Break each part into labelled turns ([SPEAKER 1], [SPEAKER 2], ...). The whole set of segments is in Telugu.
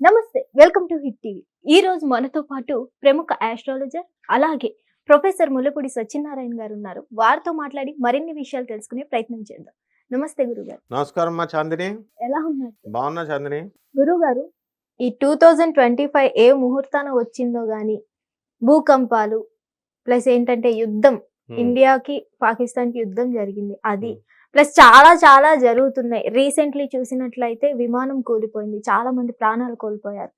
[SPEAKER 1] నమస్తే వెల్కమ్ టు హిట్ టీవీ. ఈ రోజు మనతో పాటు ప్రముఖ ఆస్ట్రాలజర్ అలాగే ప్రొఫెసర్ ముల్లపూడి సత్యనారాయణ గారు ఉన్నారు. వారితో మాట్లాడి మరిన్ని విషయాలు తెలుసుకునే ప్రయత్నం చేద్దాం. నమస్తే గురుగారు.
[SPEAKER 2] నమస్కారం అమ్మా చాందిని.
[SPEAKER 1] ఎలా ఉన్నారు?
[SPEAKER 2] బాగున్నా చాందిని.
[SPEAKER 1] గురుగారు ఈ టూ థౌజండ్ ట్వంటీ ఫైవ్ ఏ ముహూర్తాన వచ్చిందో గాని భూకంపాలు ప్లస్ ఏంటంటే యుద్ధం ఇండియాకి పాకిస్తాన్కి యుద్ధం జరిగింది. అది ప్లస్ చాలా చాలా జరుగుతున్నాయి. రీసెంట్లీ చూసినట్లయితే విమానం కూలిపోయింది. చాలా మంది ప్రాణాలు కోల్పోయారు.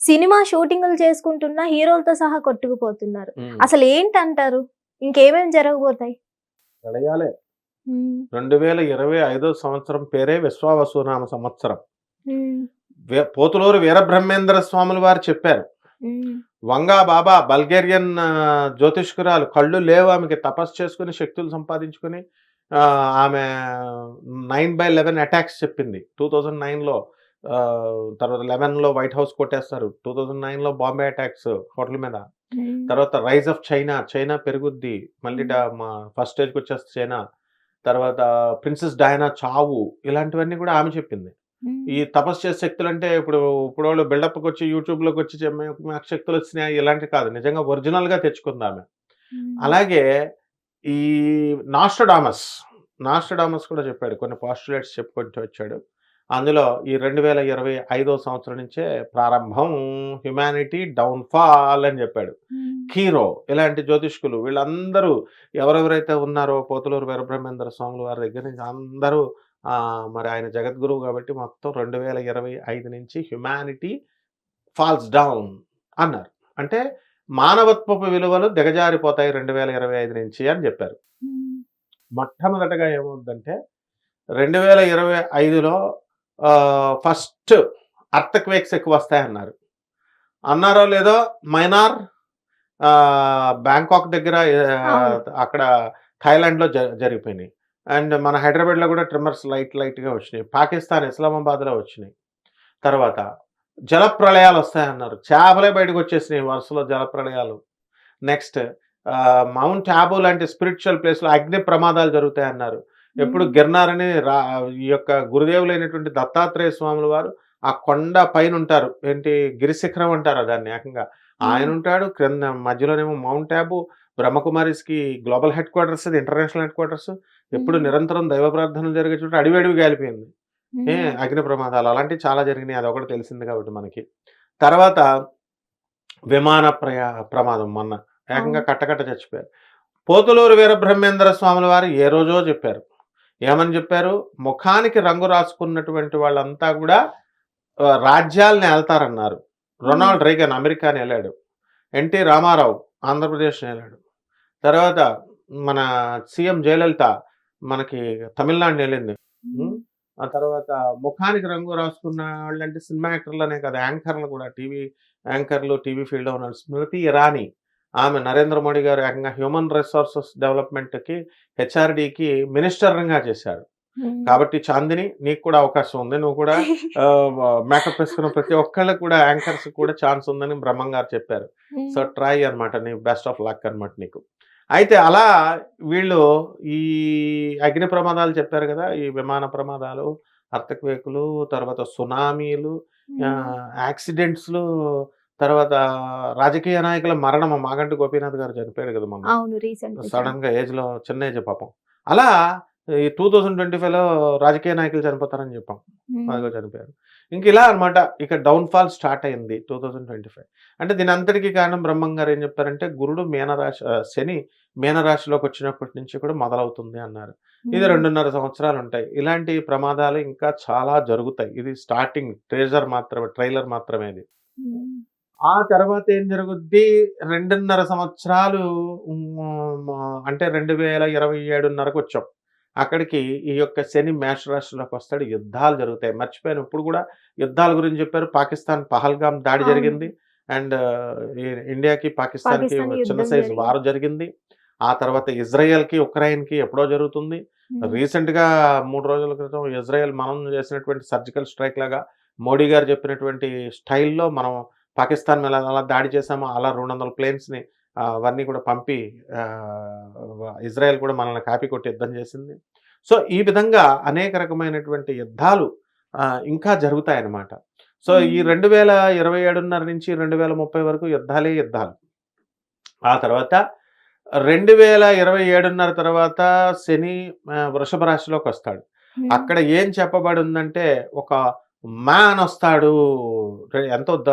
[SPEAKER 1] సినిమా షూటింగ్లు చేసుకుంటున్న హీరోలతో సహా కొట్టుకుపోతున్నారు. అసలు ఏంటంటారు? ఇంకేమేమి జరగబోతాయి?
[SPEAKER 2] ప్రళయాలే రెండు వేల ఇరవై ఐదో సంవత్సరం పేరే విశ్వావసునామ సంవత్సరం. పోతులూరు వీరబ్రహ్మేంద్ర స్వాముల వారు చెప్పారు. వంగా బాబా బల్గేరియన్ జ్యోతిష్కురాలు కళ్ళు లేవు ఆమెకి తపస్సు చేసుకుని శక్తులు సంపాదించుకుని ఆమె నైన్ బై లెవెన్ అటాక్స్ చెప్పింది. టూ థౌజండ్ నైన్లో తర్వాత లెవెన్లో వైట్ హౌస్ కొట్టేస్తారు. టూ థౌజండ్ నైన్లో బాంబే అటాక్స్ హోటల్ మీద.
[SPEAKER 1] ఉమ్,
[SPEAKER 2] తర్వాత రైజ్ ఆఫ్ చైనా చైనా పెరుగుద్ది. మళ్ళీ డా- మా ఫస్ట్ స్టేజ్కి వచ్చేస్తే చైనా. తర్వాత ప్రిన్సెస్ డయానా చావు ఇలాంటివన్నీ కూడా ఆమె చెప్పింది.
[SPEAKER 1] ఉమ్,
[SPEAKER 2] ఈ తపస్సు చేసే శక్తులు అంటే ఇప్పుడు ఇప్పుడు వాళ్ళు బిల్డప్కి వచ్చి యూట్యూబ్లోకి వచ్చి మాకు శక్తులు వచ్చినాయి ఇలాంటివి కాదు. నిజంగా ఒరిజినల్గా తెచ్చుకుంది ఆమె.
[SPEAKER 1] ఉమ్,
[SPEAKER 2] అలాగే ఈ నాస్టడామస్ నాస్టడామస్ కూడా చెప్పాడు కొన్ని పాస్టులేట్స్ చెప్పుకుంటూ వచ్చాడు. అందులో ఈ రెండు వేల ఇరవై ఐదో సంవత్సరం నుంచే ప్రారంభం హ్యుమానిటీ డౌన్ఫాల్ అని చెప్పాడు. కీరో ఇలాంటి జ్యోతిష్కులు వీళ్ళందరూ ఎవరెవరైతే ఉన్నారో పోతులూరు వీరబ్రహ్మేంద్ర స్వాముల వారి దగ్గర నుంచి అందరూ మరి ఆయన జగద్గురువు కాబట్టి మొత్తం రెండు వేల ఇరవై ఐదు నుంచి హ్యుమానిటీ ఫాల్స్ డౌన్ అన్నారు. అంటే మానవత్వపు విలువలు దిగజారిపోతాయి రెండు వేల ఇరవై ఐదు నుంచి అని చెప్పారు. మొట్టమొదటగా ఏమవుద్దంటే రెండు వేల ఇరవై ఐదులో ఫస్ట్ అర్త్ క్వేక్స్ ఎక్కువ వస్తాయన్నారు అన్నారో లేదో మైనార్ బ్యాంకాక్ దగ్గర. అక్కడ థాయిలాండ్లో జ జరిగిపోయినాయి. అండ్ మన హైదరాబాద్లో కూడా ట్రిమ్మర్స్ లైట్ లైట్గా వచ్చినాయి. పాకిస్తాన్ ఇస్లామాబాద్లో వచ్చినాయి. తర్వాత జల ప్రళయాలు వస్తాయన్నారు చేపలే బయటకు వచ్చేసినాయి వరుసలో జల ప్రళయాలు నెక్స్ట్ మౌంట్ ఆబు లాంటి స్పిరిచువల్ ప్లేస్లో అగ్ని ప్రమాదాలు జరుగుతాయన్నారు. ఎప్పుడు గిర్నారని రా ఈ యొక్క గురుదేవులైనటువంటి దత్తాత్రేయ స్వాముల వారు ఆ కొండ పైన ఉంటారు ఏంటి గిరిశిఖరం అంటారు దాన్ని ఏకంగా. ఆయన ఉంటాడు. క్రింద మధ్యలోనేమో మౌంట్ ఆబు బ్రహ్మకుమారిస్కి గ్లోబల్ హెడ్ క్వార్టర్స్ అది ఇంటర్నేషనల్ హెడ్ క్వార్టర్స్ ఎప్పుడు. నిరంతరం దైవ ప్రార్థనలు జరిగే చోట అడివి
[SPEAKER 1] ఉమ్,
[SPEAKER 2] ఏ అగ్ని ప్రమాదాలు అలాంటివి చాలా జరిగినాయి. అది ఒకటి తెలిసింది కాబట్టి మనకి. తర్వాత విమాన ప్రయా ప్రమాదం మొన్న ఏకంగా. కట్టకట్ట చచ్చిపోయారు. పోతులూరు వీరబ్రహ్మేంద్ర స్వాముల వారు ఏ రోజో చెప్పారు. ఏమని చెప్పారు? ముఖానికి రంగు రాసుకున్నటువంటి వాళ్ళంతా కూడా రాజ్యాల్ని వెళ్తారన్నారు రొనాల్డ్ రైగన్ అమెరికాని వెళ్ళాడు ఎన్టీ రామారావు ఆంధ్రప్రదేశ్ని వెళ్ళాడు తర్వాత మన సీఎం జయలలిత మనకి తమిళనాడుని వెళ్ళింది ఆ తర్వాత ముఖానికి రంగు రాసుకున్న వాళ్ళు అంటే సినిమా యాక్టర్లనే కదా యాంకర్లు కూడా. టీవీ యాంకర్లు టీవీ ఫీల్డ్లో ఉన్నారు స్మృతి ఇరానీ ఆమె నరేంద్ర మోడీ గారు ఏకంగా హ్యూమన్ రిసోర్సెస్ డెవలప్మెంట్కి హెచ్ఆర్డీకి మినిస్టర్గా చేశారు. కాబట్టి చాందిని నీకు కూడా అవకాశం ఉంది. నువ్వు కూడా మేకప్ వేసుకున్న ప్రతి ఒక్కళ్ళకి కూడా యాంకర్స్ కూడా ఛాన్స్ ఉందని బ్రహ్మం గారు చెప్పారు. సో ట్రై అన్నమాట నీ బెస్ట్ ఆఫ్ లక్ అన్నమాట నీకు. అయితే అలా వీళ్ళు ఈ అగ్ని ప్రమాదాలు చెప్పారు కదా ఈ విమాన ప్రమాదాలు అర్థక్వేకులు తర్వాత సునామీలు యాక్సిడెంట్స్లు తర్వాత రాజకీయ నాయకుల మరణం మాగంటి గోపీనాథ్ గారు చనిపోయాడు కదా మొన్న.
[SPEAKER 1] రీసెంట్
[SPEAKER 2] సడన్గా. ఏజ్లో చిన్న ఏజ్ పాపం. అలా ఈ టూ థౌజండ్ ట్వంటీ ఫైవ్లో రాజకీయ నాయకులు చనిపోతారని చెప్పాం. అదిగో చనిపోయారు. ఇంక ఇలా అన్నమాట ఇక డౌన్ ఫాల్ స్టార్ట్ అయింది టూ థౌజండ్ ట్వంటీ ఫైవ్. అంటే దీని అంతటికి కారణం బ్రహ్మం గారు ఏం చెప్పారంటే గురుడు మీనరాశి శని మీనరాశిలోకి వచ్చినప్పటి నుంచి కూడా మొదలవుతుంది అన్నారు. ఇది రెండున్నర సంవత్సరాలు ఉంటాయి. ఇలాంటి ప్రమాదాలు ఇంకా చాలా జరుగుతాయి. ఇది స్టార్టింగ్ ట్రేజర్ మాత్రమే ట్రైలర్ మాత్రమే ఇది. ఆ తర్వాత ఏం జరుగుద్ది? రెండున్నర సంవత్సరాలు అంటే రెండు వేల ఇరవై ఏడున్నరకు వచ్చాం. అక్కడికి ఈ యొక్క శని మేష రాశిలోకి వస్తాడు. యుద్ధాలు జరుగుతాయి. మర్చిపోయాను ఇప్పుడు కూడా యుద్ధాల గురించి చెప్పారు. పాకిస్తాన్ పహల్గామ్ దాడి. జరిగింది. అండ్ ఇండియాకి పాకిస్తాన్కి
[SPEAKER 1] పాకిస్తాన్
[SPEAKER 2] చిన్న సైజు. వారు జరిగింది. ఆ తర్వాత ఇజ్రాయెల్కి ఉక్రెయిన్కి ఎప్పుడో జరుగుతుంది. రీసెంట్గా మూడు రోజుల క్రితం ఇజ్రాయెల్ మనం చేసినటువంటి సర్జికల్ స్ట్రైక్ లాగా మోడీ గారు చెప్పినటువంటి స్టైల్లో మనం పాకిస్తాన్ మీద అలా దాడి చేసామో అలా రెండు వందల ప్లేన్స్ని ఆ, అవన్నీ కూడా పంపి ఇజ్రాయెల్ కూడా మనల్ని కాపీ కొట్టి యుద్ధం చేసింది. సో ఈ విధంగా అనేక రకమైనటువంటి యుద్ధాలు ఇంకా జరుగుతాయన్నమాట. సో ఈ రెండు వేల ఇరవై ఏడున్నర నుంచి రెండు వేల ముప్పై వరకు యుద్ధాలే యుద్ధాలు. ఆ తర్వాత రెండు వేల ఇరవై ఏడున్నర తర్వాత శని వృషభ రాశిలోకి వస్తాడు. అక్కడ ఏం చెప్పబడి ఉందంటే ఒక మ్యాన్ వస్తాడు. ఎంతో ద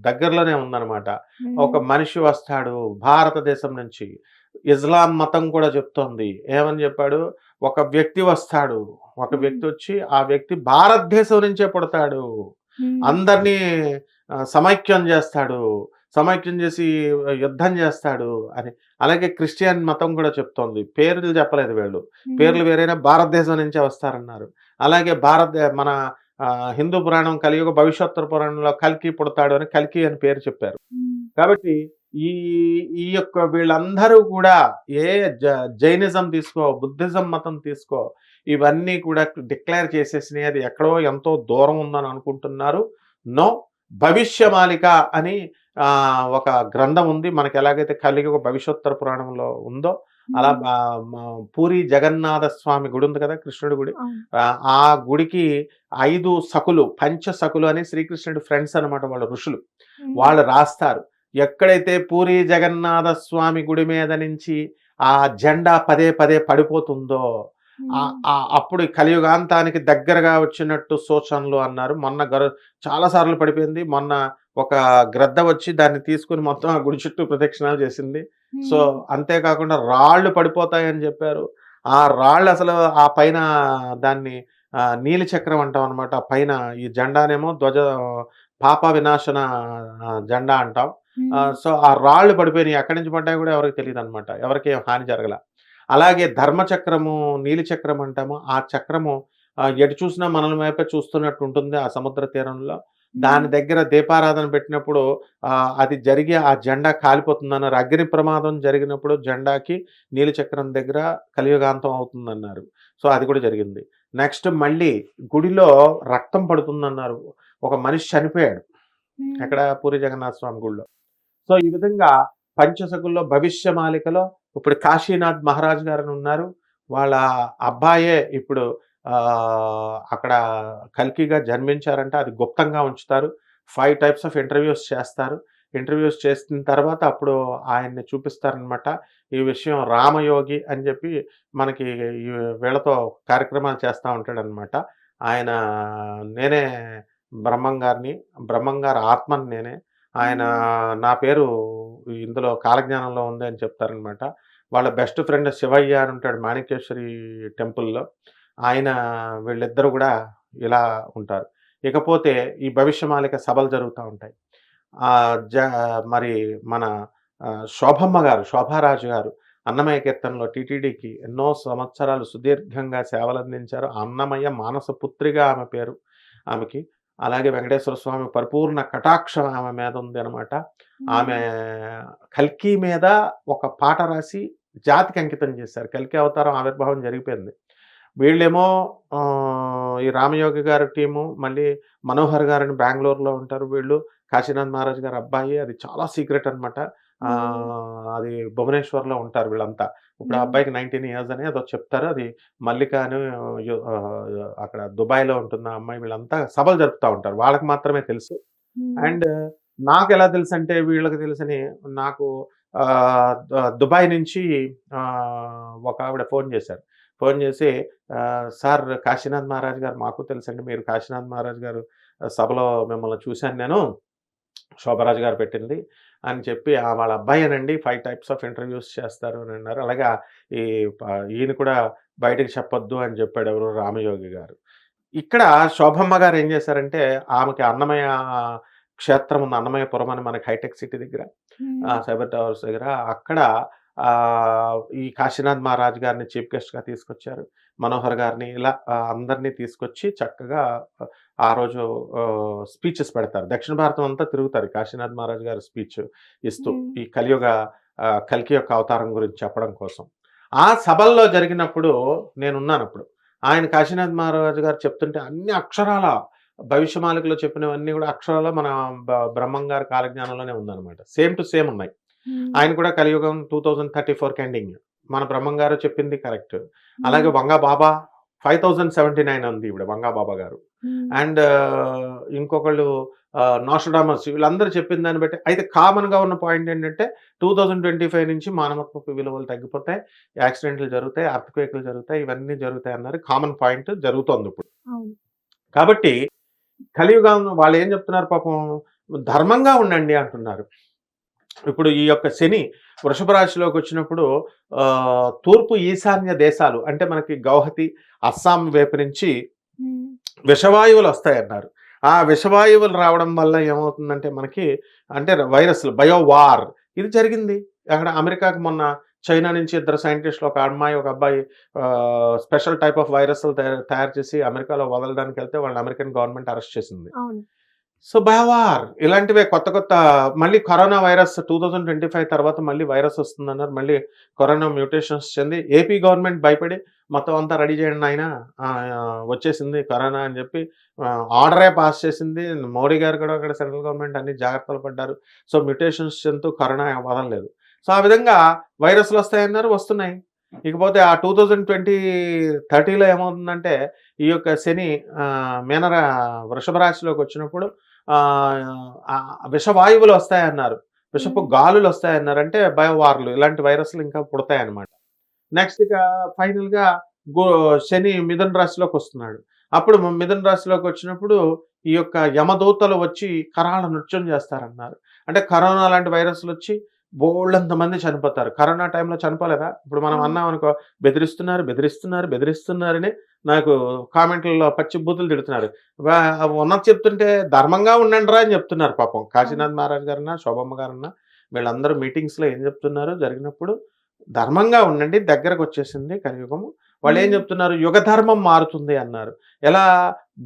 [SPEAKER 2] దగ్గరలోనే ఉందన్నమాట. ఒక మనిషి వస్తాడు భారతదేశం నుంచి. ఇస్లాం మతం కూడా చెప్తోంది. ఏమని చెప్పాడు? ఒక వ్యక్తి వస్తాడు. ఒక. వ్యక్తి వచ్చి ఆ వ్యక్తి భారతదేశం నుంచే పుడతాడు. అందరినీ సమైక్యం చేస్తాడు. సమైక్యం చేసి యుద్ధం చేస్తాడు అని. అలాగే క్రిస్టియన్ మతం కూడా చెప్తోంది. పేర్లు చెప్పలేదు వీళ్ళు. పేర్లు వేరైనా భారతదేశం నుంచే వస్తారన్నారు. అలాగే భారత మన హిందూ పురాణం కలియుగ భవిష్యత్తు పురాణంలో కల్కి పుడతాడు అని కల్కి అని పేరు చెప్పారు. కాబట్టి ఈ ఈ యొక్క వీళ్ళందరూ కూడా ఏ జ- జైనిజం తీసుకో బుద్ధిజం మతం తీసుకో ఇవన్నీ కూడా డిక్లేర్ చేసేసినాయి అది ఎక్కడో ఎంతో దూరం ఉందని అనుకుంటున్నారు. నో భవిష్యమాలిక అని ఒక గ్రంథం ఉంది. మనకి ఎలాగైతే కలియుగ భవిష్యోత్తర పురాణంలో ఉందో అలా పూరి జగన్నాథ స్వామి గుడి ఉంది కదా కృష్ణుడి గుడి. ఆ, గుడికి ఐదు సకులు పంచ సకులు అని శ్రీకృష్ణుడి ఫ్రెండ్స్ అన్నమాట వాళ్ళ ఋషులు. వాళ్ళు రాస్తారు. ఎక్కడైతే పూరి జగన్నాథ స్వామి గుడి మీద నుంచి ఆ జెండా పదే పదే పడిపోతుందో అప్పుడు కలియుగాంతానికి దగ్గరగా వచ్చినట్టు సూచనలు అన్నారు. మొన్న గర చాలా సార్లు పడిపోయింది. మొన్న ఒక గ్రద్ద వచ్చి దాన్ని తీసుకుని మొత్తం ఆ గుడి చుట్టూ ప్రదక్షిణాలు చేసింది. సో అంతేకాకుండా రాళ్ళు పడిపోతాయని చెప్పారు. ఆ రాళ్ళు అసలు ఆ పైన దాన్ని నీలి చక్రం అంటాం అనమాట పైన ఈ జెండానేమో ధ్వజ పాప వినాశన జెండా అంటాం. సో ఆ రాళ్ళు పడిపోయినాయి. ఎక్కడి నుంచి పడ్డాయి కూడా ఎవరికి తెలియదు అనమాట ఎవరికి ఏం హాని జరగల. అలాగే ధర్మచక్రము నీలి చక్రం అంటాము. ఆ చక్రము ఎటు చూసినా మనల వైపే చూస్తున్నట్టు ఉంటుంది ఆ సముద్ర తీరంలో. దాని దగ్గర దీపారాధన పెట్టినప్పుడు అది జరిగి ఆ జెండా కాలిపోతుందన్నారు. అగ్ని ప్రమాదం జరిగినప్పుడు జెండాకి నీలి చక్రం దగ్గర కలియుగాంతం అవుతుందన్నారు. సో అది కూడా జరిగింది. నెక్స్ట్ మళ్ళీ గుడిలో రక్తం పడుతుందన్నారు. ఒక మనిషి చనిపోయాడు ఎక్కడ పూరి జగన్నాథ స్వామి గుడిలో. సో ఈ విధంగా పంచసకుల్లో భవిష్యమాలికలో ఇప్పుడు కాశీనాథ్ మహారాజ్ గారు ఉన్నారు. వాళ్ళ అబ్బాయే ఇప్పుడు అక్కడ కల్కిగా జన్మించారంటే అది గుప్తంగా ఉంచుతారు. ఫైవ్ టైప్స్ ఆఫ్ ఇంటర్వ్యూస్ చేస్తారు. ఇంటర్వ్యూస్ చేసిన తర్వాత అప్పుడు ఆయన్ని చూపిస్తారనమాట ఈ విషయం రామయోగి అని చెప్పి మనకి వీళ్ళతో కార్యక్రమాలు చేస్తూ ఉంటాడనమాట ఆయన నేనే బ్రహ్మం గారిని బ్రహ్మం గారి ఆత్మని నేనే. ఆయన నా పేరు ఇందులో కాలజ్ఞానంలో ఉంది అని చెప్తారనమాట వాళ్ళ బెస్ట్ ఫ్రెండ్ శివయ్య అని ఉంటాడు మాణికేశ్వరి టెంపుల్లో. ఆయన వీళ్ళిద్దరు కూడా ఇలా ఉంటారు. ఇకపోతే ఈ భవిష్యమాలిక సభలు జరుగుతూ ఉంటాయి. జ మరి మన శోభమ్మ గారు శోభారాజు గారు అన్నమయ్య కీర్తనలో టీటీడీకి ఎన్నో సంవత్సరాలు సుదీర్ఘంగా సేవలు అందించారు అన్నమయ్య మానస పుత్రిగా ఆమె పేరు ఆమెకి. అలాగే వెంకటేశ్వర స్వామి పరిపూర్ణ కటాక్షం ఆమె మీద ఉంది అనమాట ఆమె కల్కి మీద ఒక పాట రాసి జాతికి అంకితం చేశారు. కల్కి అవతారం ఆవిర్భావం జరిగిపోయింది. వీళ్ళేమో ఈ రామయోగి గారి టీము మళ్ళీ మనోహర్ గారిని బెంగళూరులో ఉంటారు. వీళ్ళు కాశీనాథ్ మహారాజ్ గారి అబ్బాయి అది చాలా సీక్రెట్ అనమాట అది భువనేశ్వర్లో ఉంటారు వీళ్ళంతా. ఇప్పుడు ఆ. అబ్బాయికి నైన్టీన్ ఇయర్స్ అని అదో చెప్తారు. అది మల్లిక అని అక్కడ దుబాయ్లో ఉంటున్న అమ్మాయి వీళ్ళంతా సభలు జరుపుతూ ఉంటారు. వాళ్ళకి మాత్రమే తెలుసు. అండ్ నాకు ఎలా తెలుసు అంటే వీళ్ళకి తెలుసని నాకు దుబాయ్ నుంచి ఒక ఆవిడ ఫోన్ చేశారు. ఫోన్ చేసి సార్ కాశీనాథ్ మహారాజ్ గారు మాకు తెలుసండి మీరు కాశీనాథ్ మహారాజ్ గారు సభలో మిమ్మల్ని చూశాను నేను శోభరాజు గారు పెట్టింది అని చెప్పి "ఆ, వాళ్ళ అబ్బాయేనండి ఫైవ్ టైప్స్ ఆఫ్ ఇంటర్వ్యూస్ చేస్తారు అని అన్నారు. అలాగా ఈ ఈయన కూడా బయటకు చెప్పొద్దు అని చెప్పాడు ఎవరు రామయోగి గారు. ఇక్కడ శోభమ్మ గారు ఏం చేశారంటే ఆమెకి అన్నమయ్య క్షేత్రం ఉంది అన్నమయ్యపురం అని మనకి హైటెక్ సిటీ దగ్గర సైబర్ టవర్స్ దగ్గర అక్కడ ఈ కాశీనాథ్ మహారాజ్ గారిని చీఫ్ గెస్ట్గా తీసుకొచ్చారు. మనోహర్ గారిని ఇలా అందరినీ తీసుకొచ్చి చక్కగా ఆ రోజు స్పీచెస్ పెడతారు. దక్షిణ భారతం అంతా తిరుగుతారు. కాశీనాథ్ మహారాజ్ గారి స్పీచ్ ఇస్తూ. ఈ కలియుగ కల్కి యొక్క అవతారం గురించి చెప్పడం కోసం. ఆ సభల్లో జరిగినప్పుడు నేనున్నాను అప్పుడు. ఆయన కాశీనాథ్ మహారాజు గారు చెప్తుంటే అన్ని అక్షరాల భవిష్యమాలికలో చెప్పినవన్నీ కూడా అక్షరాలు మన బ- బ్రహ్మం గారి కాలజ్ఞానంలోనే ఉందన్నమాట. సేమ్ టు సేమ్ ఉన్నాయి. ఆయన కూడా కలియుగం టూ థౌజండ్ థర్టీ ఫోర్కి ఎండింగ్ మన బ్రహ్మం గారు చెప్పింది కరెక్ట్. అలాగే Vanga Baba five thousand seventy nine ఉంది ఇప్పుడు మంగాబాబా గారు. అండ్ ఇంకొకళ్ళు నాస్టడామస్ వీళ్ళందరూ చెప్పిన దాన్ని బట్టి అయితే కామన్గా ఉన్న పాయింట్ ఏంటంటే టూ థౌజండ్ ట్వంటీ ఫైవ్ నుంచి మానవత్వపు విలువలు తగ్గిపోతాయి యాక్సిడెంట్లు జరుగుతాయి అర్థక్వేక్లు జరుగుతాయి ఇవన్నీ జరుగుతాయి అన్నారు. కామన్ పాయింట్ జరుగుతోంది ఇప్పుడు. కాబట్టి కలియుగం వాళ్ళు ఏం చెప్తున్నారు పాపం? ధర్మంగా ఉండండి అంటున్నారు. ఇప్పుడు ఈ యొక్క శని వృషభ రాశిలోకి వచ్చినప్పుడు తూర్పు ఈశాన్య దేశాలు అంటే మనకి గౌహతి అస్సాం వైపు నుంచి. విషవాయువులు వస్తాయన్నారు. ఆ విషవాయువులు రావడం వల్ల ఏమవుతుందంటే మనకి అంటే వైరస్లు బయోవార్ ఇది జరిగింది. అక్కడ అమెరికాకి మొన్న చైనా నుంచి ఇద్దరు సైంటిస్టులు ఒక అమ్మాయి ఒక అబ్బాయి స్పెషల్ టైప్ ఆఫ్ వైరస్ తయారు చేసి అమెరికాలో వదలడానికి వెళ్తే వాళ్ళని అమెరికన్ గవర్నమెంట్ అరెస్ట్ చేసింది. సో బయవార్ ఇలాంటివే కొత్త కొత్త మళ్ళీ corona virus two thousand twenty five తర్వాత మళ్ళీ వైరస్ వస్తుందన్నారు. మళ్ళీ కరోనా మ్యూటేషన్స్ చెంది ఏపీ గవర్నమెంట్ భయపడి మొత్తం అంతా రెడీ చేయండి ఆయన వచ్చేసింది కరోనా అని చెప్పి ఆర్డరే పాస్ చేసింది. మోడీ గారు కూడా అక్కడ సెంట్రల్ గవర్నమెంట్ అన్ని జాగ్రత్తలు పడ్డారు. సో మ్యూటేషన్స్ చెందుతూ కరోనా వదలలేదు. సో ఆ విధంగా వైరస్లు వస్తాయన్నారు వస్తున్నాయి. ఇకపోతే ఆ టూ థౌజండ్ ట్వంటీ థర్టీలో ఏమవుతుందంటే ఈ యొక్క శని మీనర వృషభ రాశిలోకి వచ్చినప్పుడు విషవాయువులు వస్తాయన్నారు. విషపు. గాలులు వస్తాయన్నారు. అంటే బయోవార్లు ఇలాంటి వైరస్లు ఇంకా పుడతాయన్నమాట. నెక్స్ట్ ఇక ఫైనల్గా గు శని మిథున రాశిలోకి వస్తున్నాడు. అప్పుడు మిథున రాశిలోకి వచ్చినప్పుడు ఈ యొక్క యమదూతలు వచ్చి కరాళ నృత్యం చేస్తారన్నారు. అంటే కరోనా లాంటి వైరస్లు వచ్చి బోళ్ళంత మంది చనిపోతారు. కరోనా టైంలో చనిపోలేదా? ఇప్పుడు మనం. అన్నాం అనుకో బెదిరిస్తున్నారు బెదిరిస్తున్నారు బెదిరిస్తున్నారని నాకు కామెంట్లలో పచ్చి బూతులు తిడుతున్నారు. ఉన్నది చెప్తుంటే ధర్మంగా ఉండండి రా అని చెప్తున్నారు పాపం. కాశీనాథ్ మహారాజ్ గారన్నా శోభమ్మ గారన్నా వీళ్ళందరూ మీటింగ్స్లో ఏం చెప్తున్నారు జరిగినప్పుడు ధర్మంగా ఉండండి దగ్గరకు వచ్చేసింది కలియుగము. వాళ్ళు ఏం. చెప్తున్నారు? యుగ ధర్మం మారుతుంది అన్నారు. ఎలా?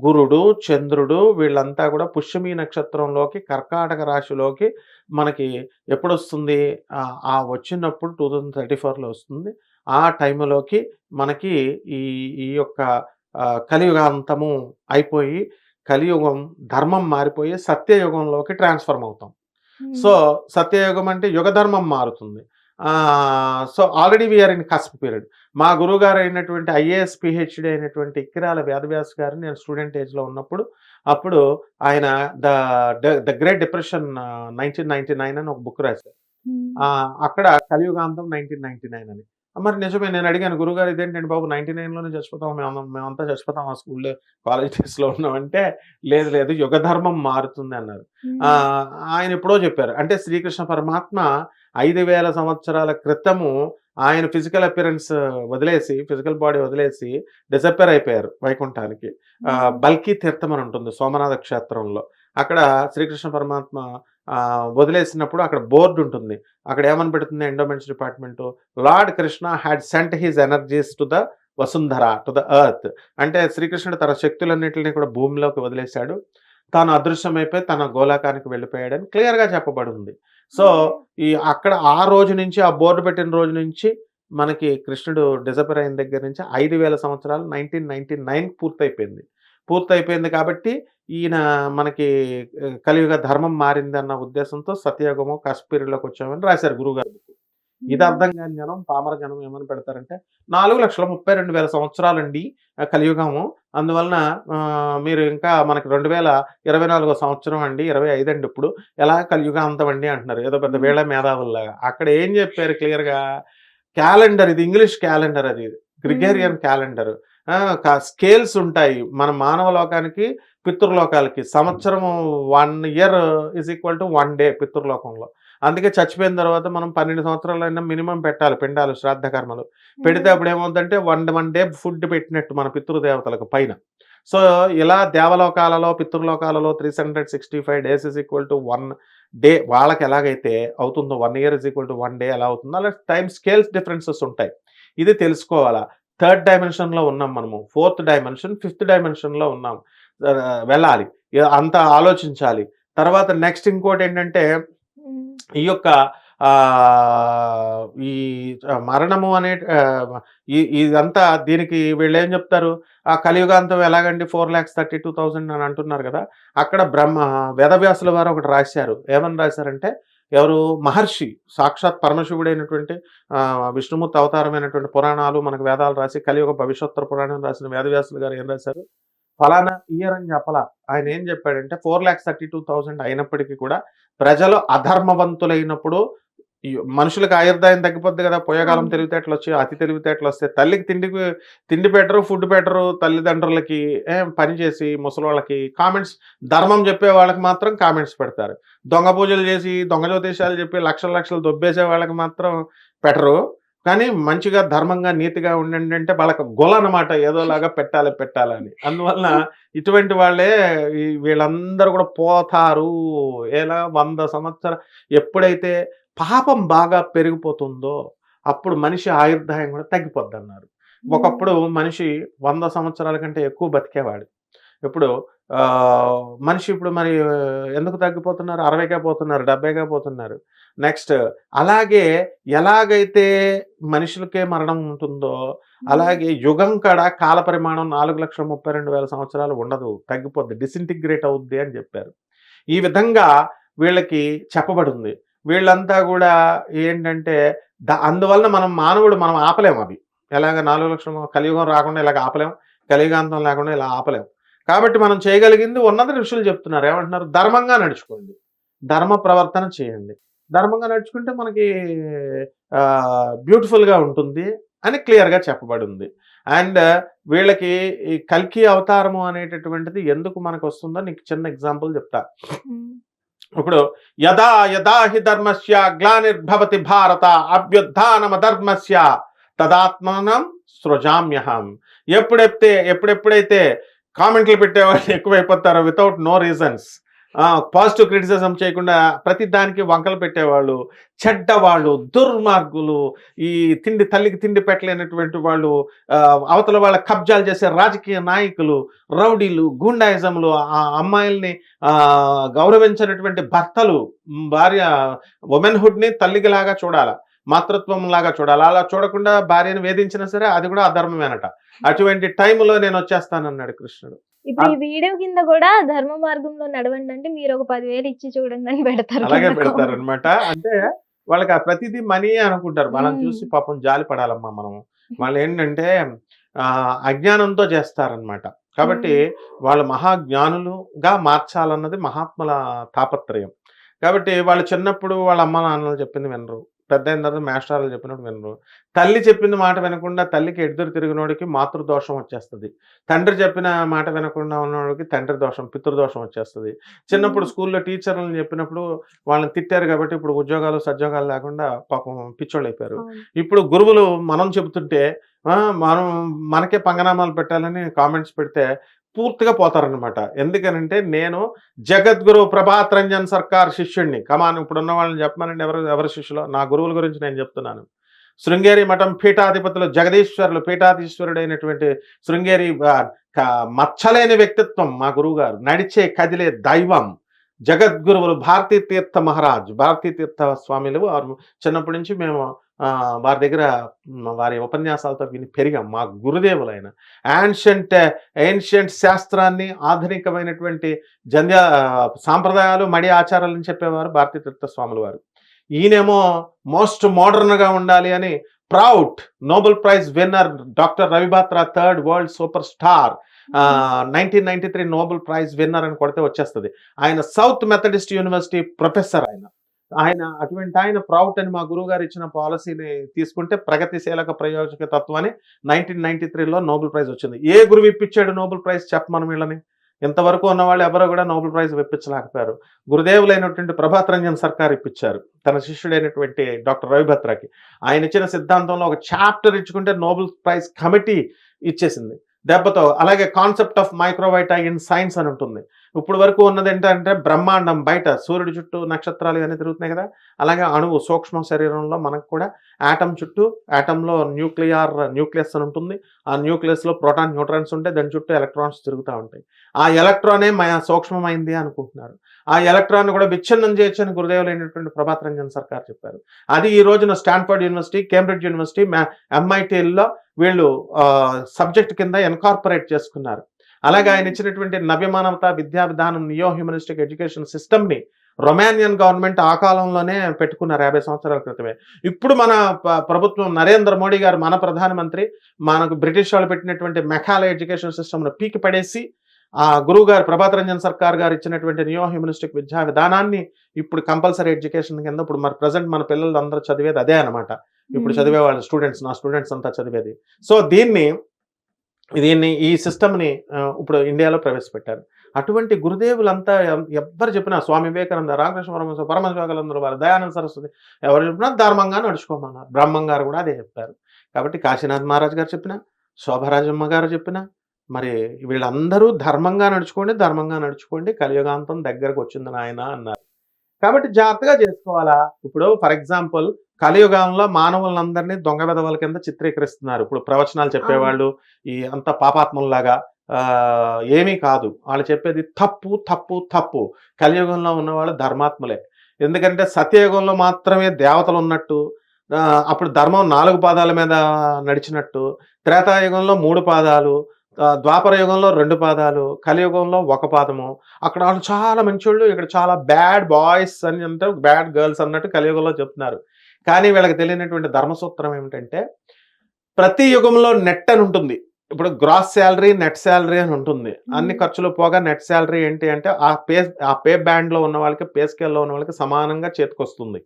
[SPEAKER 2] గురుడు చంద్రుడు వీళ్ళంతా కూడా పుష్యమి నక్షత్రంలోకి కర్కాటక రాశిలోకి మనకి ఎప్పుడు వస్తుంది ఆ వచ్చినప్పుడు టూ థౌజండ్ థర్టీ ఫోర్లో వస్తుంది. ఆ టైంలోకి మనకి ఈ ఈ యొక్క కలియుగాంతము అయిపోయి కలియుగం ధర్మం మారిపోయి సత్యయుగంలోకి ట్రాన్స్ఫర్మ్ అవుతాం. సో సత్యయుగం అంటే యుగ ధర్మం మారుతుంది. So already we are in cusp period మా గురువుగారు అయినటువంటి ఐఏఎస్ పిహెచ్డి అయినటువంటి ఇక్కిరాల వేదవ్యాస్ గారు నేను స్టూడెంట్ ఏజ్లో ఉన్నప్పుడు అప్పుడు ఆయన the the great depression nineteen ninety nine అని ఒక బుక్ రాశారు. అక్కడ కలియుగాంతం నైన్టీన్ నైన్టీ నైన్ అని. మరి నిజమే. నేను అడిగాను గురుగారు ఇదేంటండి బాబు? నైన్టీ నైన్లోనే చచ్చిపోతాం. మేము మేమంతా చచ్చిపోతాం ఆ స్కూల్లో కాలేజ్ డేస్లో ఉన్నామంటే లేదు లేదు యుగ ధర్మం మారుతుంది అన్నారు. ఆయన ఎప్పుడో చెప్పారు. అంటే శ్రీకృష్ణ పరమాత్మ ఐదు వేల సంవత్సరాల క్రితము ఆయన ఫిజికల్ అపిరెన్స్ వదిలేసి ఫిజికల్ బాడీ వదిలేసి డిసప్పేర్ అయిపోయారు వైకుంఠానికి. బల్కీ తీర్థం అని ఉంటుంది సోమనాథ క్షేత్రంలో. అక్కడ శ్రీకృష్ణ పరమాత్మ వదిలేసినప్పుడు అక్కడ బోర్డు ఉంటుంది. అక్కడ ఏమని పెడుతుంది endowments department? Lord Krishna had sent his energies to the Vasundhara to the earth. అంటే శ్రీకృష్ణుడు తన శక్తులన్నింటినీ కూడా భూమిలోకి వదిలేశాడు. తాను అదృశ్యమైపోయి తన గోళాకానికి వెళ్ళిపోయాడని క్లియర్గా చెప్పబడింది సో ఈ అక్కడ ఆ రోజు నుంచి ఆ బోర్డు పెట్టిన రోజు నుంచి మనకి కృష్ణుడు డిజపర్ అయిన దగ్గర నుంచి ఐదు వేల సంవత్సరాలు నైన్టీన్ నైన్టీ నైన్ పూర్తయిపోయింది. పూర్తయిపోయింది కాబట్టి ఈయన మనకి కలియుగ ధర్మం మారింది అన్న ఉద్దేశంతో సత్యయుగము కాశ్మీర్లోకి వచ్చామని రాశారు గురుగారు. ఇది అర్థం కాని జనం పామర జనం ఏమని పెడతారంటే నాలుగు లక్షల ముప్పై రెండు వేల సంవత్సరాలండి కలియుగము. అందువలన మీరు ఇంకా మనకి రెండు వేల ఇరవై నాలుగో సంవత్సరం అండి ఇరవై ఐదు అండి ఇప్పుడు. ఎలా కలియుగాంతం అండి అంటున్నారు. ఏదో పెద్ద వేళ మేధావుల్లాగా. అక్కడ ఏం చెప్పారు క్లియర్గా? క్యాలెండర్ ఇది ఇంగ్లీష్ క్యాలెండర్ అది గ్రిగేరియన్ క్యాలెండర్. స్కేల్స్ ఉంటాయి. మన మానవ లోకానికి పితృలోకాలకి. సంవత్సరం one year is equal to one day పితృలోకంలో. అందుకే చచ్చిపోయిన తర్వాత మనం పన్నెండు సంవత్సరాలైనా మినిమం పెట్టాలి పిండాలు శ్రాద్ధ కర్మలు. పెడితే అప్పుడు ఏమవుతుందంటే వన్ వన్ డే ఫుడ్ పెట్టినట్టు మన పితృదేవతలకు పైన. సో ఇలా దేవలోకాలలో పితృలోకాలలో three hundred sixty five days is equal to one day వాళ్ళకి ఎలాగైతే అవుతుందో one year is equal to one day ఎలా అవుతుందో అలా టైం స్కేల్స్ డిఫరెన్సెస్ ఉంటాయి. ఇది తెలుసుకోవాలా? థర్డ్ డైమెన్షన్లో ఉన్నాం మనము ఫోర్త్ డైమెన్షన్ ఫిఫ్త్ డైమెన్షన్లో ఉన్నాం. వెళ్ళాలి అంత ఆలోచించాలి. తర్వాత నెక్స్ట్ ఇంకోటి ఏంటంటే. ఈ యొక్క ఈ మరణము అనే ఇదంతా దీనికి వీళ్ళు ఏం చెప్తారు? ఆ కలియుగాంతం ఎలాగండి? Four lakhs thirty two thousand అని అంటున్నారు కదా అక్కడ బ్రహ్మ వేదవ్యాసుల వారు ఒకటి రాశారు. ఏమని రాశారంటే ఎవరు? మహర్షి సాక్షాత్ పరమశివుడైనటువంటి ఆ, విష్ణుమూర్తి అవతారమైనటువంటి పురాణాలు మనకు వేదాలు రాసి కలియుగ భవిష్యోత్తర పురాణం రాసిన వేదవ్యాసులు గారు ఏం రాశారు? ఫలానా ఇయర్ అని చెప్పలా. ఆయన ఏం చెప్పాడంటే four lakhs thirty two thousand అయినప్పటికీ కూడా ప్రజలు అధర్మవంతులైనప్పుడు ఈ మనుషులకు ఆయుర్దాయం తగ్గిపోద్ది కదా పోయేకాలం. తెలివితేటలు వచ్చి అతి తెలివితేటలు వస్తే తల్లికి తిండికి తిండి పెట్టరు ఫుడ్ పెట్టరు తల్లిదండ్రులకి ఏం పని చేసి ముసలి వాళ్ళకి కామెంట్స్ ధర్మం చెప్పే వాళ్ళకి మాత్రం కామెంట్స్ పెడతారు. దొంగ పూజలు చేసి దొంగ జ్యోతిషాలు చెప్పి లక్షల లక్షలు దొబ్బేసే వాళ్ళకి మాత్రం పెట్టరు. కానీ మంచిగా ధర్మంగా నీతిగా ఉండండి అంటే వాళ్ళకి గొల అనమాట ఏదోలాగా పెట్టాలి పెట్టాలని అందువలన ఇటువంటి వాళ్ళే వీళ్ళందరూ కూడా పోతారు. ఎలా? వంద సంవత్సర ఎప్పుడైతే పాపం బాగా పెరిగిపోతుందో అప్పుడు మనిషి ఆయుర్దాయం కూడా తగ్గిపోద్ది అన్నారు ఒకప్పుడు మనిషి వంద సంవత్సరాల కంటే ఎక్కువ బతికేవాడు. ఇప్పుడు మనిషి ఇప్పుడు మరి ఎందుకు తగ్గిపోతున్నారు? అరవైకే పోతున్నారు డెబ్బైకే పోతున్నారు. నెక్స్ట్ అలాగే ఎలాగైతే మనుషులకే మరణం ఉంటుందో అలాగే యుగం కాడ కాల పరిమాణం నాలుగు లక్షల ముప్పై రెండు వేల సంవత్సరాలు ఉండదు తగ్గిపోద్ది డిసింటిగ్రేట్ అవుద్ది అని చెప్పారు. ఈ విధంగా వీళ్ళకి చెప్పబడింది. వీళ్ళంతా కూడా ఏంటంటే ద- అందువలన మనం మానవుడు మనం ఆపలేము అవి. ఎలాగ నాలుగు లక్షల కలియుగం రాకుండా ఇలాగ ఆపలేము కలియుగాంతం లేకుండా ఇలా ఆపలేము కాబట్టి మనం చేయగలిగింది ఉన్నది ఋషులు చెప్తున్నారు. ఏమంటున్నారు? ధర్మంగా నడుచుకోండి. ధర్మ ప్రవర్తన చేయండి. ధర్మంగా నడుచుకుంటే మనకి బ్యూటిఫుల్గా ఉంటుంది అని క్లియర్గా చెప్పబడి ఉంది అండ్ వీళ్ళకి ఈ కల్కి అవతారము అనేటటువంటిది ఎందుకు మనకు వస్తుందో నీకు చిన్న ఎగ్జాంపుల్ చెప్తా. ఇప్పుడు యదా యదా హి ధర్మస్య గ్లానిర్భవతి భారత అభ్యుద్ధానమ ధర్మస్య తదాత్మానం సృజామ్యహం ఎప్పుడెప్తే ఎప్పుడెప్పుడైతే కామెంట్లు పెట్టేవాళ్ళు ఎక్కువైపోతారో without no reasons positive criticism చేయకుండా ప్రతి దానికి వంకలు పెట్టేవాళ్ళు చెడ్డవాళ్ళు దుర్మార్గులు ఈ తిండి తల్లికి తిండి పెట్టలేనటువంటి వాళ్ళు అవతల వాళ్ళ కబ్జాలు చేసే రాజకీయ నాయకులు రౌడీలు గుండాయిజంలు ఆ అమ్మాయిల్ని గౌరవించినటువంటి భర్తలు భార్య ఉమెన్హుడ్ని తల్లికిలాగా తల్లికి లాగా మాతృత్వం లాగా చూడాలి అలా చూడకుండా భార్యను వేధించినా సరే అది కూడా అధర్మమేనట. అటువంటి టైంలో నేను వచ్చేస్తానన్నాడు కృష్ణుడు.
[SPEAKER 1] ఇప్పుడు ఈ వీడియో కింద కూడా ధర్మ మార్గంలో నడవండి అంటే మీరు ఒక పదివేలు ఇచ్చి చూడండి అని పెడతారు
[SPEAKER 2] అలాగే పెడతారు. అనమాట అంటే వాళ్ళకి ఆ ప్రతిదీ మనీ అనుకుంటారు. మనం. చూసి పాపం జాలి పడాలమ్మా మనం వాళ్ళు ఏంటంటే ఆ అజ్ఞానంతో చేస్తారనమాట కాబట్టి వాళ్ళు మహాజ్ఞానులుగా మార్చాలన్నది మహాత్ముల తాపత్రయం. కాబట్టి వాళ్ళు చిన్నప్పుడు వాళ్ళ అమ్మ నాన్నలు చెప్పింది వినరు. పెద్ద అయిన తర్వాత మాస్టర్లు చెప్పినప్పుడు వినరు. తల్లి చెప్పిన మాట వినకుండా తల్లికి ఎదురు తిరిగినోడికి మాతృదోషం వచ్చేస్తుంది. తండ్రి చెప్పిన మాట వినకుండా ఉన్నోడికి తండ్రి దోషం పితృదోషం వచ్చేస్తుంది. చిన్నప్పుడు స్కూల్లో టీచర్లను చెప్పినప్పుడు వాళ్ళని తిట్టారు కాబట్టి ఇప్పుడు ఉద్యోగాలు సద్యోగాలు లేకుండా పాపం పిచ్చోళ్ళు అయిపోయారు. ఇప్పుడు గురువులు మనం చెబుతుంటే మనం మనకే పంగనామాలు పెట్టాలని కామెంట్స్ పెడితే పూర్తిగా పోతారనమాట ఎందుకనంటే నేను జగద్గురు ప్రభాత్ రంజన్ సర్కార్ శిష్యుడిని కమాన్ ఇప్పుడు ఉన్న వాళ్ళని చెప్పమనండి. ఎవరు ఎవరి శిష్యులో? నా గురువుల గురించి నేను చెప్తున్నాను. శృంగేరి మఠం పీఠాధిపతులు జగదీశ్వరులు పీఠాధీశ్వరుడైనటువంటి శృంగేరి మచ్చలేని వ్యక్తిత్వం మా గురువు గారు నడిచే కదిలే దైవం జగద్గురువులు భారతీ తీర్థ మహారాజ్. భారతీ తీర్థ స్వామిలు వారు చిన్నప్పటి నుంచి మేము వారి దగ్గర వారి ఉపన్యాసాలతో విని పెరిగాం. మా గురుదేవులైన యాన్షియంట్ ఏన్షియంట్ శాస్త్రాన్ని ఆధునికమైనటువంటి జంధ్య సాంప్రదాయాలు మడి ఆచారాలను చెప్పేవారు భారతీ తీర్థ స్వాములు వారు. ఈయనేమో మోస్ట్గా ఉండాలి అని proud Nobel prize winner doctor Ravi Batra third world super star nineteen ninety three Nobel prize winner అని కొడితే వచ్చేస్తుంది. ఆయన సౌత్ మెథడిస్ట్ యూనివర్సిటీ ప్రొఫెసర్ ఆయన. ఆయన అటువంటి ఆయన ప్రౌట్ అని మా గురువు గారు ఇచ్చిన పాలసీని తీసుకుంటే ప్రగతిశీలక ప్రయోజక తత్వాన్ని నైన్టీన్ నైన్టీ త్రీలో నోబెల్ ప్రైజ్ వచ్చింది. ఏ గురువు ఇప్పించాడు నోబెల్ ప్రైజ్ చెప్పమని వీళ్ళని? ఇంతవరకు ఉన్నవాళ్ళు ఎవరో కూడా నోబెల్ ప్రైజ్ ఇప్పించలేకపోయారు. గురుదేవులైనటువంటి ప్రభాత్ రంజన్ సర్కార్ ఇప్పించారు. తన శిష్యుడైనటువంటి డాక్టర్ రవిభద్రకి. ఆయన ఇచ్చిన సిద్ధాంతంలో ఒక చాప్టర్ ఇచ్చుకుంటే నోబెల్ ప్రైజ్ కమిటీ ఇచ్చేసింది. దెబ్బతో అలాగే concept of microvita in science అని ఉంటుంది. ఇప్పుడు వరకు ఉన్నది ఏంటంటే బ్రహ్మాండం బయట సూర్యుడి చుట్టూ నక్షత్రాలు ఇవన్నీ తిరుగుతున్నాయి కదా. అలాగే అణువు సూక్ష్మ శరీరంలో మనకు కూడా యాటమ్ చుట్టూ ఆటంలో న్యూక్లియర్ న్యూక్లియస్ అని ఉంటుంది. ఆ న్యూక్లియస్లో ప్రోటాన్ న్యూట్రాన్స్ ఉంటాయి దాని చుట్టూ ఎలక్ట్రాన్స్ తిరుగుతూ ఉంటాయి. ఆ ఎలక్ట్రానే మన సూక్ష్మమైంది అనుకుంటున్నారు. ఆ ఎలక్ట్రాన్ కూడా విచ్ఛిన్నం చేయొచ్చని గురుదేవులైనటువంటి ప్రభాత్ రంజన్ సర్కార్ చెప్పారు. అది ఈ రోజున స్టాన్ఫర్డ్ యూనివర్సిటీ కేంబ్రిడ్జ్ యూనివర్సిటీ ఎంఐటీల్లో వీళ్ళు సబ్జెక్ట్ కింద ఎన్కార్పొరేట్ చేసుకున్నారు. అలాగే ఆయన ఇచ్చినటువంటి నవ్యమానవత విద్యా విధానం నియో హ్యూమనిస్టిక్ ఎడ్యుకేషన్ సిస్టమ్ని రొమానియన్ గవర్నమెంట్ ఆ కాలంలోనే పెట్టుకున్నారు యాభై సంవత్సరాల క్రితమే. ఇప్పుడు మన ప్రభుత్వం నరేంద్ర మోడీ గారు మన ప్రధానమంత్రి మనకు బ్రిటిష్ వాళ్ళు పెట్టినటువంటి మెకాల ఎడ్యుకేషన్ సిస్టమ్ను పీకి పడేసి ఆ గురువు గారు ప్రభాత్ రంజన్ సర్కార్ గారు ఇచ్చినటువంటి నియో హ్యూమనిస్టిక్ విద్యా విధానాన్ని ఇప్పుడు కంపల్సరీ ఎడ్యుకేషన్ కింద ఇప్పుడు మరి ప్రజెంట్ మన పిల్లలు అందరూ చదివేది అదే అనమాట ఇప్పుడు చదివే వాళ్ళు స్టూడెంట్స్ నా స్టూడెంట్స్ అంతా చదివేది. సో దీన్ని దీన్ని ఈ సిస్టమ్ని ఇప్పుడు ఇండియాలో ప్రవేశపెట్టారు. అటువంటి గురుదేవులంతా ఎవ్వరు చెప్పినా స్వామి వివేకానంద రామకృష్ణ పరమహంస పరమశివానందరు వారు దయానంద సరస్వతి ఎవరు చెప్పినా ధర్మంగా నడుచుకోమన్నారు. బ్రహ్మం గారు కూడా అదే చెప్పారు. కాబట్టి కాశీనాథ్ మహారాజ్ గారు చెప్పిన శోభరాజమ్మ గారు చెప్పిన మరి వీళ్ళందరూ ధర్మంగా నడుచుకోండి ధర్మంగా నడుచుకోండి కలియుగాంతం దగ్గరకు వచ్చింది నాయన అన్నారు. కాబట్టి జాగ్రత్తగా చేసుకోవాలా? ఇప్పుడు ఫర్ ఎగ్జాంపుల్ కలియుగంలో మానవులందరినీ దొంగ విధవల కింద చిత్రీకరిస్తున్నారు. ఇప్పుడు ప్రవచనాలు చెప్పేవాళ్ళు ఈ అంత పాపాత్ముల్లాగా ఆ, ఏమీ కాదు. వాళ్ళు చెప్పేది తప్పు తప్పు తప్పు. కలియుగంలో ఉన్నవాళ్ళు ధర్మాత్ములే. ఎందుకంటే సత్యయుగంలో మాత్రమే దేవతలు ఉన్నట్టు అప్పుడు ధర్మం నాలుగు పాదాల మీద నడిచినట్టు త్రేతాయుగంలో మూడు పాదాలు ద్వాపర యుగంలో రెండు పాదాలు కలియుగంలో ఒక పాదము. అక్కడ వాళ్ళు చాలా మంచోళ్ళు ఇక్కడ చాలా బ్యాడ్ బాయ్స్ అని అంటే బ్యాడ్ గర్ల్స్ అన్నట్టు కలియుగంలో చెప్తున్నారు. కానీ వీళ్ళకి తెలియనటువంటి ధర్మసూత్రం ఏమిటంటే ప్రతి యుగంలో నెట్ అని ఉంటుంది. ఇప్పుడు గ్రాస్ శాలరీ నెట్ శాలరీ అని ఉంటుంది. అన్ని. ఖర్చులు పోగా నెట్ శాలరీ ఏంటి అంటే ఆ పే ఆ పే బ్యాండ్లో ఉన్న వాళ్ళకి పే స్కేల్లో ఉన్న వాళ్ళకి సమానంగా చేతికొస్తుంది.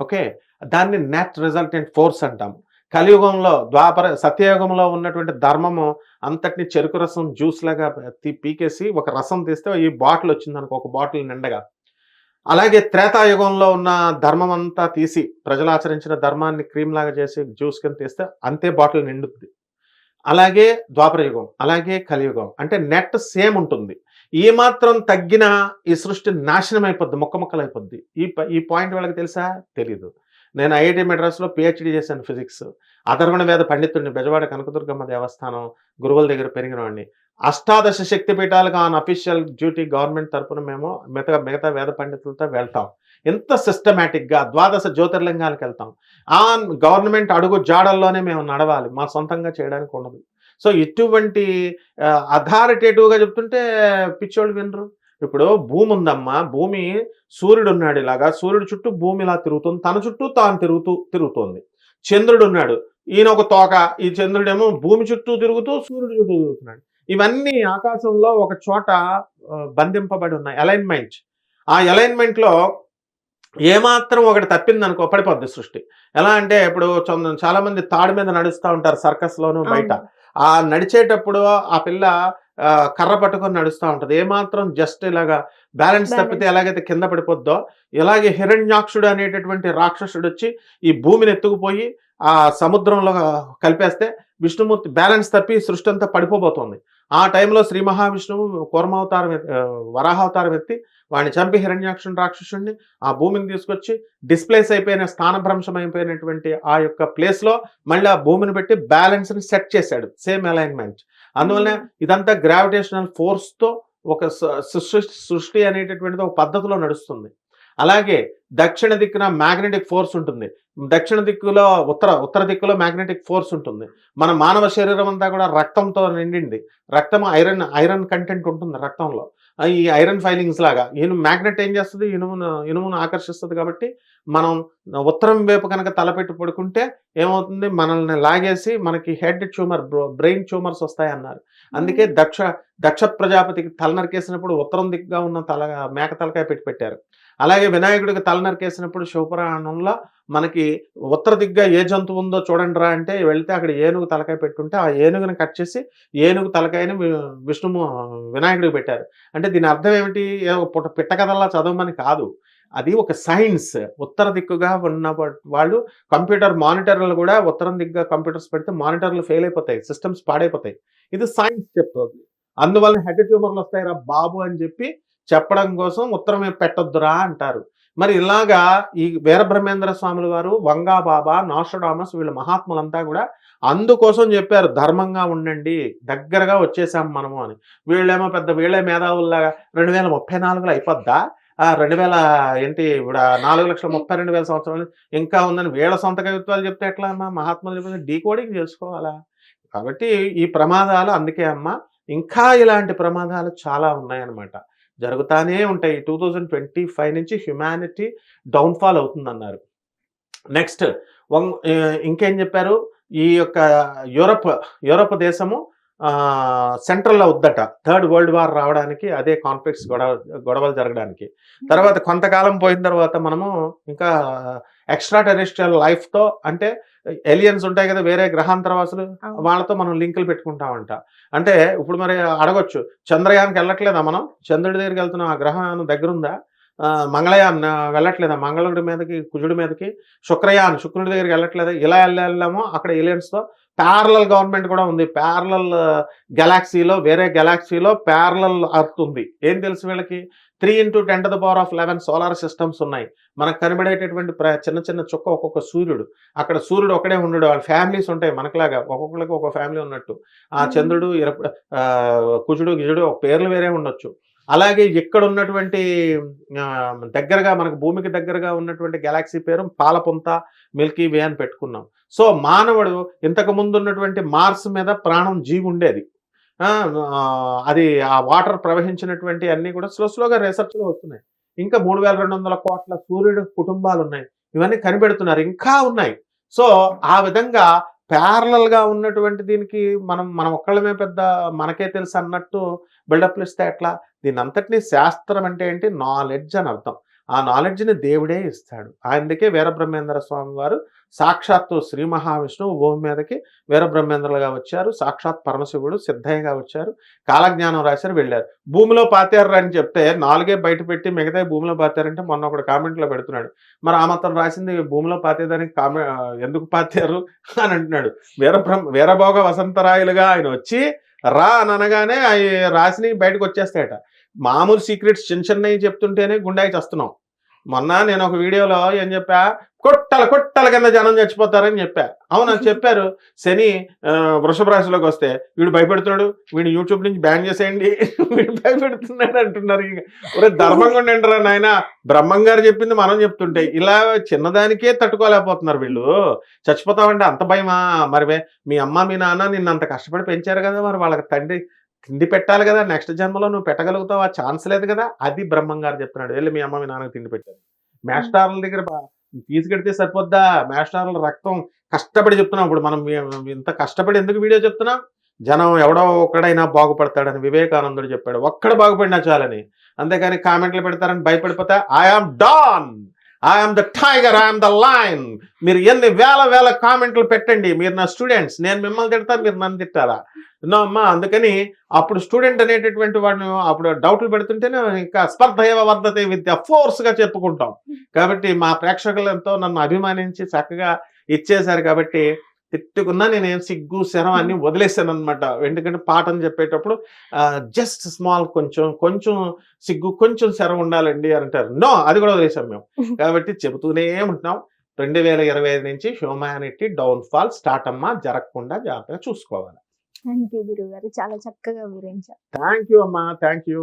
[SPEAKER 2] ఓకే? దాన్ని నెట్ రిజల్టెంట్ ఫోర్స్ అంటాం. కలియుగంలో ద్వాపర సత్యయుగంలో ఉన్నటువంటి ధర్మము అంతటిని చెరుకు రసం జ్యూస్ లాగా తీ- పీకేసి ఒక రసం తీస్తే ఈ బాటిల్ వచ్చింది అనుకో ఒక బాటిల్ నిండగా. అలాగే త్రేతాయుగంలో ఉన్న ధర్మం అంతా తీసి ప్రజలు ఆచరించిన ధర్మాన్ని క్రీమ్ లాగా చేసి జ్యూస్ కింద తీస్తే అంతే బాటిల్ నిండుద్ది. అలాగే ద్వాపర యుగం అలాగే కలియుగం అంటే నెట్ సేమ్ ఉంటుంది. ఏ మాత్రం తగ్గిన ఈ సృష్టి నాశనం అయిపోద్ది మొక్క మొక్కలు అయిపోద్ది ఈ ప- ఈ పాయింట్ వాళ్ళకి తెలుసా? తెలీదు. నేను ఐఐటి మెడ్రాస్లో పిహెచ్డి చేశాను ఫిజిక్స్. అధర్వణ వేద పండితుడిని బెజవాడ కనకదుర్గమ్మ దేవస్థానం గురువుల దగ్గర పెరిగిన వాడిని అష్టాదశ శక్తి పీఠాలకు ఆన్ అఫీషియల్ డ్యూటీ గవర్నమెంట్ తరపున మేము మిగతా మిగతా వేద పండితులతో వెళ్తాం. ఎంత సిస్టమేటిక్గా ద్వాదశ జ్యోతిర్లింగాలకు వెళ్తాం. ఆన్ గవర్నమెంట్ అడుగు జాడల్లోనే మేము నడవాలి. మా సొంతంగా చేయడానికి ఉండదు. సో ఇటువంటి అథారిటేటివ్గా చెప్తుంటే పిచ్చోళ్ళు వినరు. ఇప్పుడు భూమి ఉందమ్మా. భూమి సూర్యుడు ఉన్నాడు ఇలాగా. సూర్యుడు చుట్టూ భూమి ఇలా తిరుగుతుంది. తన చుట్టూ తాను తిరుగుతూ తిరుగుతోంది. చంద్రుడు ఉన్నాడు. ఈయన ఒక తోక. ఈ చంద్రుడేమో భూమి చుట్టూ తిరుగుతూ సూర్యుడు చుట్టూ తిరుగుతున్నాడు. ఇవన్నీ ఆకాశంలో ఒక చోట బంధింపబడి ఉన్నాయి. అలైన్మెంట్ ఆ అలైన్మెంట్లో ఏమాత్రం ఒకటి తప్పింది అనుకో పడిపోద్ది సృష్టి. ఎలా అంటే ఇప్పుడు చాలా మంది తాడు మీద నడుస్తూ ఉంటారు సర్కస్ లోను బయట ఆ నడిచేటప్పుడు ఆ పిల్ల కర్ర పట్టుకొని నడుస్తూ ఉంటది. ఏమాత్రం జస్ట్ ఇలాగా బ్యాలెన్స్. తప్పితే ఎలాగైతే కింద పడిపోద్దో ఇలాగే హిరణ్యాక్షుడు అనేటటువంటి రాక్షసుడు వచ్చి ఈ భూమిని ఎత్తుకుపోయి ఆ సముద్రంలో కలిపేస్తే విష్ణుమూర్తి బ్యాలెన్స్ తప్పి సృష్టి అంతా పడిపోబోతోంది. ఆ టైంలో శ్రీ మహావిష్ణువు కూర్మావతారం వరాహావతారం ఎత్తి వాడిని చంపి హిరణ్యాక్షుని రాక్షసుడిని ఆ భూమిని తీసుకొచ్చి డిస్ప్లేస్ అయిపోయిన స్థానభ్రంశం అయిపోయినటువంటి ఆ యొక్క ప్లేస్లో మళ్ళీ ఆ భూమిని పెట్టి బ్యాలెన్స్ని సెట్ చేశాడు. సేమ్ అలైన్మెంట్ అందువల్ల ఇదంతా గ్రావిటేషనల్ ఫోర్స్తో ఒక స- సృష్టి సృష్టి అనేటటువంటిది ఒక పద్ధతిలో నడుస్తుంది. అలాగే దక్షిణ దిక్కున మ్యాగ్నెటిక్ ఫోర్స్ ఉంటుంది. దక్షిణ దిక్కులో ఉత్తర ఉత్తర దిక్కులో మ్యాగ్నెటిక్ ఫోర్స్ ఉంటుంది. మన మానవ శరీరం అంతా కూడా రక్తంతో నిండింది. రక్తం ఐరన్ ఐరన్ కంటెంట్ ఉంటుంది రక్తంలో. ఈ ఐరన్ ఫైలింగ్స్ లాగా ఇనుము మ్యాగ్నెట్ ఏం చేస్తుంది? ఇనుమును ఇనుమును ఆకర్షిస్తుంది కాబట్టి మనం ఉత్తరం వైపు కనుక తలపెట్టి పడుకుంటే ఏమవుతుంది? మనల్ని లాగేసి మనకి హెడ్ ట్యూమర్ బ్రెయిన్ ట్యూమర్స్ వస్తాయి అన్నారు అందుకే దక్ష దక్ష ప్రజాపతికి తల నరికేసినప్పుడు ఉత్తరం దిక్కుగా ఉన్న తల మేక తలకాయ పెట్టి పెట్టారు. అలాగే వినాయకుడికి తల నరికేసినప్పుడు శివపురాణంలో మనకి ఉత్తర దిగ్గా ఏ జంతువు ఉందో చూడండి రా అంటే వెళ్తే అక్కడ ఏనుగు తలకాయ పెట్టుంటే ఆ ఏనుగుని కట్ చేసి ఏనుగు తలకాయని విష్ణుము వినాయకుడికి పెట్టారు. అంటే దీని అర్థం ఏమిటి? పుట్ట పిట్ట కథల్లా చదవమని కాదు. అది ఒక సైన్స్. ఉత్తర దిక్కుగా ఉన్న వాళ్ళు కంప్యూటర్ మానిటర్లు కూడా ఉత్తరం దిగ్గా కంప్యూటర్స్ పెడితే మానిటర్లు ఫెయిల్ అయిపోతాయి. సిస్టమ్స్ పాడైపోతాయి. ఇది సైన్స్ చెప్తుంది. అందువల్ల హెడ్ ట్యూమర్లు వస్తాయిరా బాబు అని చెప్పి చెప్పడం కోసం ఉత్తరం పెట్టొద్దురా అంటారు. మరి ఇలాగా ఈ వీరబ్రహ్మేంద్ర స్వాముల వారు వంగా బాబా నాషడామస్ వీళ్ళ మహాత్ములంతా కూడా అందుకోసం చెప్పారు ధర్మంగా ఉండండి దగ్గరగా వచ్చేసాం మనము అని. వీళ్ళేమో పెద్ద వీళ్ళే మేధావుల్లాగా రెండు వేల ముప్పై నాలుగులో అయిపోద్దా? రెండు వేల ఏంటి ఇప్పుడు నాలుగు లక్షల ముప్పై రెండు వేల సంవత్సరాలు ఇంకా ఉందని వీళ్ళ సొంత కవిత్వాలు చెప్తే ఎట్లా అమ్మా? మహాత్ములు చెప్తే డీకోడింగ్ చేసుకోవాలా? కాబట్టి ఈ ప్రమాదాలు అందుకే అమ్మ ఇంకా ఇలాంటి ప్రమాదాలు చాలా ఉన్నాయన్నమాట. జరుగుతానే ఉంటాయి. టూ థౌజండ్ ట్వంటీ ఫైవ్ నుంచి హ్యుమానిటీ డౌన్ఫాల్ అవుతుందన్నారు. నెక్స్ట్ ఇంకేం చెప్పారు? ఈ యొక్క యూరప్ యూరప్ దేశము సెంట్రల్ అవుద్దట థర్డ్ వరల్డ్ వార్ రావడానికి అదే కాన్ఫ్లిక్ట్స్ గొడవ గొడవలు జరగడానికి. తర్వాత కొంతకాలం పోయిన తర్వాత మనము ఇంకా ఎక్స్ట్రా టెరిస్ట్రియల్ లైఫ్తో అంటే ఎలియన్స్ ఉంటాయి కదా వేరే గ్రహాంతరవాసులు. వాళ్ళతో మనం లింకులు పెట్టుకుంటామంట. అంటే ఇప్పుడు మరి అడగొచ్చు చంద్రయానికి వెళ్ళట్లేదా మనం? చంద్రుడి దగ్గరికి వెళ్తున్నాం ఆ గ్రహం దగ్గర ఉందా ఆ, మంగళయాన్ వెళ్ళట్లేదా? మంగళుడి మీదకి కుజుడి మీదకి? శుక్రయాన్ శుక్రుడి దగ్గరికి వెళ్ళట్లేదా? ఇలా వెళ్ళాము అక్కడ ఏలియన్స్తో ప్యారలల్ గవర్నమెంట్ కూడా ఉంది. ప్యారలల్ గెలాక్సీలో వేరే గెలాక్సీలో ప్యారలల్ అర్త్ ఉంది. ఏం తెలుసు వీళ్ళకి? Three into ten to the power of eleven solar systems ఉన్నాయి. మనకు కనబడేటటువంటి చిన్న చిన్న చుక్క ఒక్కొక్క సూర్యుడు. అక్కడ సూర్యుడు ఒకడే ఉండడు. వాళ్ళ ఫ్యామిలీస్ ఉంటాయి మనకులాగా. ఒక్కొక్కరికి ఒక ఫ్యామిలీ ఉన్నట్టు. ఆ
[SPEAKER 1] Hmm.
[SPEAKER 2] చంద్రుడు కుజుడు గిజుడు ఒక పేర్లు వేరే ఉండొచ్చు. అలాగే ఇక్కడ ఉన్నటువంటి దగ్గరగా మనకు భూమికి దగ్గరగా ఉన్నటువంటి గెలాక్సీ పేరు పాలపుంత మిల్కీ వే అని పెట్టుకున్నాం. సో మానవుడు ఇంతకు ముందు ఉన్నటువంటి మార్స్ మీద ప్రాణం జీవి ఉండేది. అది ఆ వాటర్ ప్రవహించినటువంటి అన్నీ కూడా స్లో స్లోగా రీసెర్చ్లో వస్తున్నాయి. ఇంకా మూడు వేల రెండు వందల కోట్ల సూర్యుడు కుటుంబాలు ఉన్నాయి. ఇవన్నీ కనిపెడుతున్నారు. ఇంకా ఉన్నాయి. సో ఆ విధంగా ప్యారలల్గా ఉన్నటువంటి దీనికి మనం మనం ఒక్కళ్ళమే పెద్ద మనకే తెలుసు అన్నట్టు బిల్డప్లు ఇస్తే ఎట్లా? దీని అంతటినీ శాస్త్రం అంటే ఏంటి? నాలెడ్జ్ అని అర్థం. ఆ నాలెడ్జ్ని దేవుడే ఇస్తాడు. అందుకే వీరబ్రహ్మేంద్ర స్వామి వారు సాక్షాత్తు శ్రీ మహావిష్ణువు భూమి మీదకి వీరబ్రహ్మేంద్రులుగా వచ్చారు. సాక్షాత్ పరమశివుడు సిద్ధయ్యగా వచ్చారు. కాలజ్ఞానం రాశారు వెళ్ళారు. భూమిలో పాతారు అని చెప్తే నాలుగే బయట పెట్టి మిగతా భూమిలో పాతారంటే మొన్న ఒకడు కామెంట్లో పెడుతున్నాడు. మరి ఆ మాత్రం రాసింది భూమిలో పాతేదానికి కామె ఎందుకు పాతారు? అని అంటున్నాడు. వీరబ్రహ్మ వీరభోగ వసంతరాయులుగా ఆయన వచ్చి రా అని అనగానే అవి రాసిని బయటకు వచ్చేస్తాయట. మామూలు సీక్రెట్స్ చిన్న చిన్నవి చెప్తుంటేనే గుండాయి చేస్తున్నాం. మొన్న నేను ఒక వీడియోలో ఏం చెప్పా? కొట్టల కొట్టల కింద జనం చచ్చిపోతారని చెప్పారు. అవును చెప్పారు. శని ఆ, వృషభ రాశిలోకి వస్తే వీడు భయపెడుతున్నాడు వీడు యూట్యూబ్ నుంచి బ్యాన్ చేసేయండి వీడు భయపెడుతున్నాడు అంటున్నారు ఒరే ధర్మంగా ఉండండి రా నాయన. బ్రహ్మం గారు చెప్పింది మనం చెప్తుంటే ఇలా చిన్నదానికే తట్టుకోలేకపోతున్నారు వీళ్ళు. చచ్చిపోతామంటే అంత భయమా? మరి మీ అమ్మ మీ నాన్న నిన్ను అంత కష్టపడి పెంచారు కదా మరి వాళ్ళకి తండ్రి తిండి పెట్టాలి కదా నెక్స్ట్ జన్మలో నువ్వు పెట్టగలుగుతావు? ఆ ఛాన్స్ లేదు కదా. అది బ్రహ్మం గారు చెప్తున్నాడు. వెళ్ళి మీ అమ్మ మీ నాన్నకి తిండి పెట్టారు. మేస్టార్ల దగ్గర బా- ఫీజు కడితే సరిపోద్దా? మేస్టార్ల రక్తం కష్టపడి చెప్తున్నాం ఇప్పుడు. మనం ఇంత కష్టపడి ఎందుకు వీడియో చెప్తున్నాం? జనం ఎవడో ఒక్కడైనా బాగుపడతాడని వివేకానందుడు చెప్పాడు. ఒక్కడ బాగుపడినా చాలని. అంతేకాని కామెంట్లు పెడతారని భయపడిపోతే. I am don I am the tiger I am the lion మీరు ఎన్ని వేల వేల కామెంట్లు పెట్టండి. మీరు నా స్టూడెంట్స్ నేను మిమ్మల్ని తిడతా మీరు నన్ను తిట్టాలా? నో అమ్మా అందుకని అప్పుడు స్టూడెంట్ అనేటటువంటి వాడిని అప్పుడు డౌట్లు పెడుతుంటేనే ఇంకా స్పర్ధ ఏవ వర్ధతే విద్య ఫోర్స్గా చెప్పుకుంటాం. కాబట్టి మా ప్రేక్షకులు ఎంతో నన్ను అభిమానించి చక్కగా ఇచ్చేశారు కాబట్టి తిట్టుకున్నా నేనేం సిగ్గు శరం అన్ని వదిలేసాను అనమాట ఎందుకంటే పాఠం చెప్పేటప్పుడు జస్ట్ స్మాల్ కొంచెం కొంచెం సిగ్గు కొంచెం శరం ఉండాలండి అని అంటారు. నో అది కూడా వదిలేసాం మేము. కాబట్టి చెబుతూనే ఉంటున్నాం. రెండు వేల ఇరవై ఐదు నుంచి హ్యూమానిటీ డౌన్ ఫాల్ స్టార్ట్ అమ్మా జరగకుండా జాగ్రత్తగా చూసుకోవాలి.
[SPEAKER 1] థ్యాంక్ యూ గురువు గారు చాలా చక్కగా వివరించారు.
[SPEAKER 2] థ్యాంక్ యూ అమ్మా. Thank you